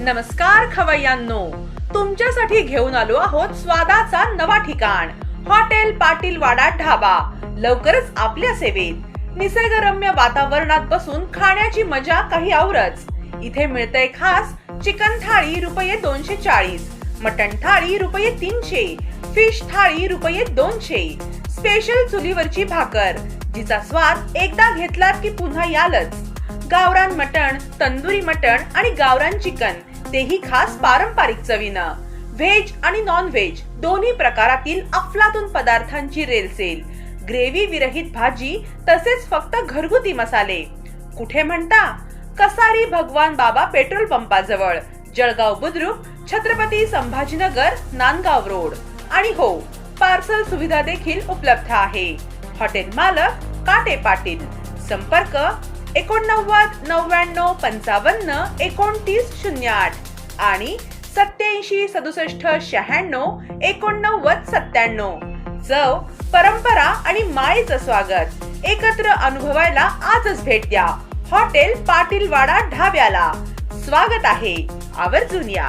नमस्कार खवय्यांनो तुमच्यासाठी घेऊन आलो आहोत स्वादाचा नवा ठिकाण. हॉटेल पाटील वाडा ढाबा. लवकरच आपल्या सेवेत. निसर्गरम्य वातावरणात बसून खाण्याची मजा काही आवरच. इथे मिळतंय खास चिकन थाळी रुपये दोनशे चाळीस मटन थाळी रुपये तीनशे फिश थाळी रुपये दोनशे. स्पेशल चुलीवरची भाकर जिचा स्वाद एकदा घेतलात की पुन्हा यालच. गावरान मटण तंदुरी मटण आणि गावरान चिकन तेही खास पारंपरिक चवीनं. व्हेज आणि नॉन व्हेज दोन्ही प्रकारातील अफलातून पदार्थांची रेलसेल. ग्रेव्ही विरहित भाजी तसेच फक्त घरगुती मसाले. कुठे म्हणता? कसारी भगवान बाबा पेट्रोल पंपाजवळ जळगाव बुद्रुक छत्रपती संभाजीनगर नांदगाव रोड. आणि हो पार्सल सुविधा देखील उपलब्ध आहे. हॉटेल मालक काटे पाटील. संपर्क एकोणनव्वद नव्याण्णव पंचावन्न एकोणतीस शून्य आठ आणि सत्याऐंशी सदुसष्ट शहाण्णव एकोणनव्वद सत्त्याण्णव. चव परंपरा आणि मायेचं स्वागत. एकत्र अनुभवायला आजच भेट द्या. हॉटेल पाटीलवाडा ढाब्याला. स्वागत आहे आवर्जून या.